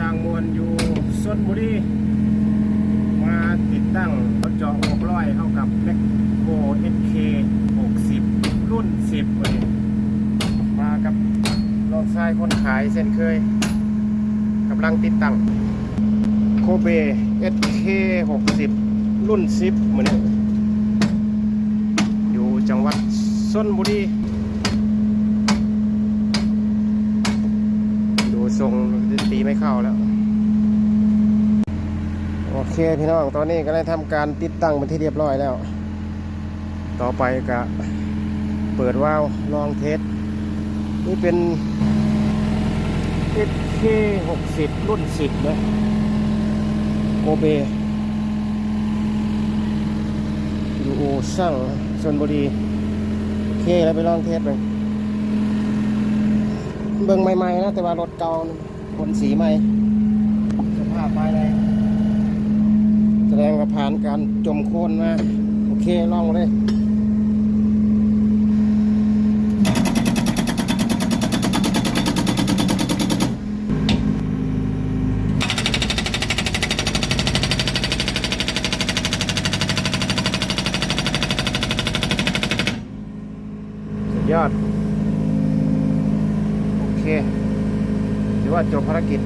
จางมวนอยู่ชนบุรีมาติดตั้งเจาะหกร้อยเข้ากับแมคโคร SK 60 รุ่น 10เลยมากับลองทรายคนขายเส้นเคยกำลังติดตั้งโคเบ SK 60 รุ่น 10เหมือนนี้อยู่จังหวัดชนบุรีดูทรง ไม่เข้าแล้ว โอเคพี่น้องตอนนี้ก็ได้ทำการติดตั้งเป็นที่เรียบร้อยแล้ว ต่อไปก็เปิดวาล์วลองเทสนี่เป็น SK 60 รุ่น 10เลยโกเบยู่อู่ช่างชนบุรี โอเคแล้วไปลองเทสเลยเบิ่งใหม่ๆนะแต่ว่ารถเก่า คนสีใหม่สภาพภายในแสดงว่าผ่านการจมโคลนมาโอเคล่องเลยสุดยอด โอเค ถือว่าจบภารกิจ